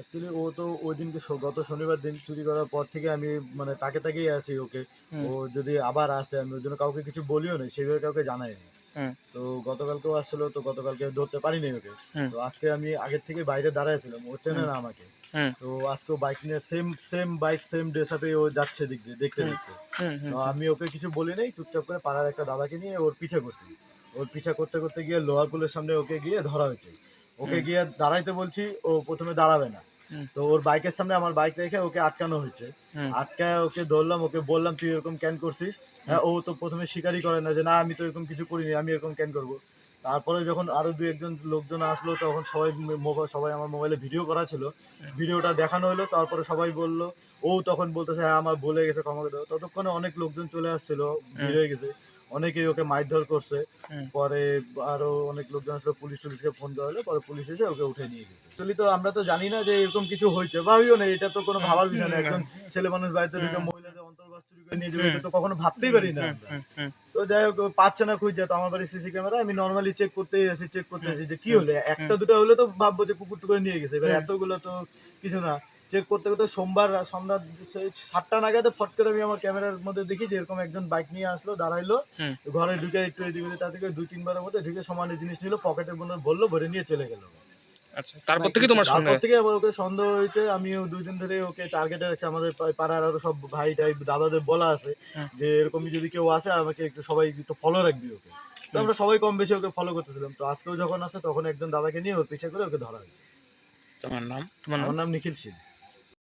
Actually ও তো ওই দিনকে গত শনিবার দিন চুরি করার পর থেকে আমি মানে তাকে তাকেই আছি ওকে। ও যদি আবার আসে আমি ওর জন্য কাউকে কিছু বলিও না সেভাবে কাউকে জানাইনি। তো গতকালকেও আসছিল তো গতকালকে ধরতে পারিনি ওকে। তো আজকে আমি আগের থেকে বাইরে দাঁড়াইছিলাম ও চেনে না আমাকে। তো আজকে বাইক নিয়ে same same bike same dress আপে ও যাচ্ছে দিক দিয়ে দেখতে দেখতে। তো আমি ওকে কিছু বলি নাই চুপচাপ করে পাড়ার একটা দাদাকে নিয়ে ওর পিছে করছি। ওর পিছা করতে করতে গিয়ে লোহার পুলের সামনে ওকে গিয়ে ধরা হয়েছে। ওকে। গিয়ে দাঁড়াইতে বলছি ও প্রথমে দাঁড়াবে না। তো ওর বাইকের সামনে আমার বাইক রেখে ওকে আটকানো হয়েছে। আটকায় ওকে ধরলাম ওকে বললাম তুই এরকম ক্যান করছিস? হ্যাঁ ও তো প্রথমে স্বীকারই করে না যে না আমি তো এরকম কিছু করিনি আমি এরকম ক্যান করব? তারপরে যখন আরও দু একজন লোকজন আসলো তখন সবাই সবাই আমার মোবাইলে ভিডিও করা ছিল। ভিডিওটা দেখানো হলো তারপরে সবাই বলল ও তখন বলতেছে হ্যাঁ আমার বলে গেছে ক্ষমা করে ততক্ষণে অনেক লোকজন চলে আসছিল ভিড় হয়ে গেছে। অনেকেই ওকে মারধর করছে। পরে আরও অনেক লোকজন আসলো পুলিশ টুলিশকে ফোন হলো পরে পুলিশ এসে ওকে উঠে নিয়ে গেছে। তো আমরা তো জানি না যে এরকম কিছু হয়েছে ভাবিও না এটা তো কোনো ভাবার বিষয় না। একজন ছেলে মানুষ বাড়িতে ঢুকে মহিলাদের অন্তর্বাস চুরি করে নিয়ে যাবে এটা তো কখনো ভাবতেই পারি না তো যাই হোক পাচ্ছে না খুঁজছে তো আমার বাড়ি সিসি ক্যামেরা আমি নর্মালি চেক করতে আসি চেক করতে আসি যে কি হলো। একটা দুটো হলে তো ভাববো যে কুকুর টুকুরে নিয়ে গেছে। এবার এতগুলো তো কিছু না। চেক করতে করতে সোমবার সন্ধ্যা সাতটা নাগাদ ফট করে আমি আমার ক্যামেরার মধ্যে দেখি যে এরকম একজন বাইক নিয়ে আসলো দাঁড়াইলো। ঘরে ঢুকে একটু এদিকে ওদিকে তার থেকে দুই তিনবারের মধ্যে ঢুকে সমানে জিনিস নিল পকেটের মধ্যে বলল ভরে নিয়ে চলে গেলো। আচ্ছা তারপর থেকে তোমার সঙ্গে? থেকে আবার ওকে সন্দেহ হয়েছে আমিও দুই দিন ধরে ওকে টার্গেটে রাখছি আমাদের পাড়ার আরও সব ভাই টাই দাদাদের বলা আছে যে এরকমই যদি কেউ আসে আমাকে একটু সবাই একটু ফলো রাখবি ওকে। তো আমরা সবাই কম বেশি ওকে ফলো করতেছিলাম। তো আজকেও যখন আসে তখন একজন দাদাকে নিয়ে ওর পিছিয়ে করে ওকে ধরা হয়েছে তোমার নাম? তোমার আমার নাম নিখিল সিং